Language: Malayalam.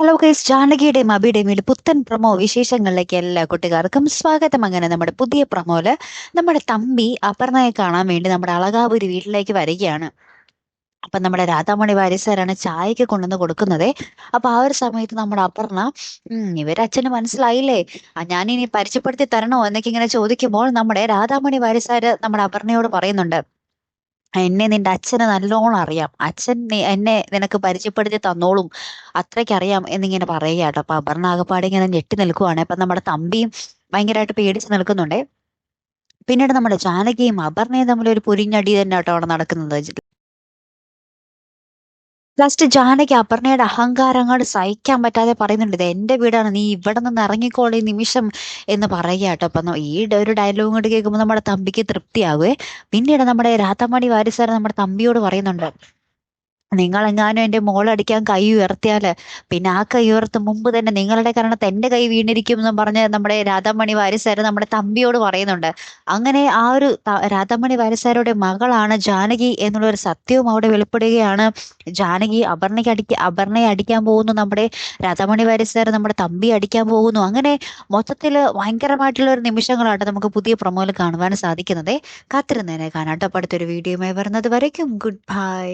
ഹലോ ഗൈസ് ജാനകിയുടെയും അബിയുടെയും പുത്തൻ പ്രമോ വിശേഷങ്ങളിലേക്ക് എല്ലാ കുട്ടികാർക്കും സ്വാഗതം. അങ്ങനെ നമ്മുടെ പുതിയ പ്രൊമോയിൽ നമ്മുടെ തമ്പി അപർണയെ കാണാൻ വേണ്ടി നമ്മുടെ അളകാപുരി വീട്ടിലേക്ക് വരികയാണ്. അപ്പൊ നമ്മുടെ രാധാമണി വാര്യസാരാണ് ചായക്ക് കൊണ്ടുവന്ന് കൊടുക്കുന്നത്. അപ്പൊ ആ ഒരു സമയത്ത് നമ്മുടെ അപർണ ഉം ഇവർ അച്ഛന് മനസ്സിലായില്ലേ ഞാനിനി പരിചയപ്പെടുത്തി തരണോ? എന്നൊക്കെ ഇങ്ങനെ ചോദിക്കുമ്പോൾ നമ്മുടെ രാധാമണി വാര്യസാര് നമ്മുടെ അപർണയോട് പറയുന്നുണ്ട്. എന്നെ നിന്റെ അച്ഛനെ നല്ലോണം അറിയാം. അച്ഛൻ എന്നെ നിനക്ക് പരിചയപ്പെടുത്തി തന്നോളും. അത്രയ്ക്കറിയാം എന്നിങ്ങനെ പറയുക കേട്ടോ. അപ്പൊ അപർണ ആകപ്പാടെ ഇങ്ങനെ ഞെട്ടി നിൽക്കുവാണ്. അപ്പൊ നമ്മുടെ തമ്പിയും ഭയങ്കരമായിട്ട് പേടിച്ച് നിൽക്കുന്നുണ്ട്. പിന്നീട് നമ്മുടെ ജാനകിയും അപർണയും തമ്മിൽ ഒരു പുരിഞ്ഞടി തന്നെ കേട്ടോ അവിടെ നടക്കുന്നത്. ലാസ്റ്റ് ജാനകി അപർണയുടെ അഹങ്കാരങ്ങൾ സഹിക്കാൻ പറ്റാതെ പറയുന്നുണ്ട് ഇത് എന്റെ വീടാണ് നീ ഇവിടെ നിന്ന് ഇറങ്ങിക്കോളെ നിമിഷം എന്ന് പറയുക കേട്ടോ. അപ്പൊ ഈ ഒരു ഡയലോഗ് കൊണ്ട് കേൾക്കുമ്പോൾ നമ്മുടെ തമ്പിക്ക് തൃപ്തിയാവുകയെ പിന്നീട് നമ്മുടെ രാധാമണി വാരിസാർ നമ്മുടെ തമ്പിയോട് പറയുന്നുണ്ട് നിങ്ങൾ എന്റെ മോളടിക്കാൻ കൈ ഉയർത്തിയാൽ പിന്നെ ആ കൈ ഉയർത്ത് മുമ്പ് തന്നെ നിങ്ങളുടെ കാരണത്ത് എന്റെ കൈ വീണിരിക്കും എന്ന് പറഞ്ഞ് നമ്മുടെ രാധാമണി വാരിസാര് നമ്മുടെ തമ്പിയോട് പറയുന്നുണ്ട്. അങ്ങനെ ആ ഒരു രാധാമണി വാരിസാരുടെ മകളാണ് ജാനകി എന്നുള്ള ഒരു സത്യവും അവിടെ വെളിപ്പെടുകയാണ്. ജാനകി അപർണയ്ക്ക് അടിക്ക അപർണയെ അടിക്കാൻ പോകുന്നു. നമ്മുടെ രാധാമണി വാരിസാർ നമ്മുടെ തമ്പി അടിക്കാൻ പോകുന്നു. അങ്ങനെ മൊത്തത്തിൽ ഭയങ്കരമായിട്ടുള്ള ഒരു നിമിഷങ്ങളാണ് നമുക്ക് പുതിയ പ്രൊമോയിൽ കാണുവാൻ സാധിക്കുന്നത്. കാത്തിരുന്നതിനെ കാണാട്ടോ അടുത്തൊരു വീഡിയോയുമായി വരുന്നത് വരയ്ക്കും. Good bye.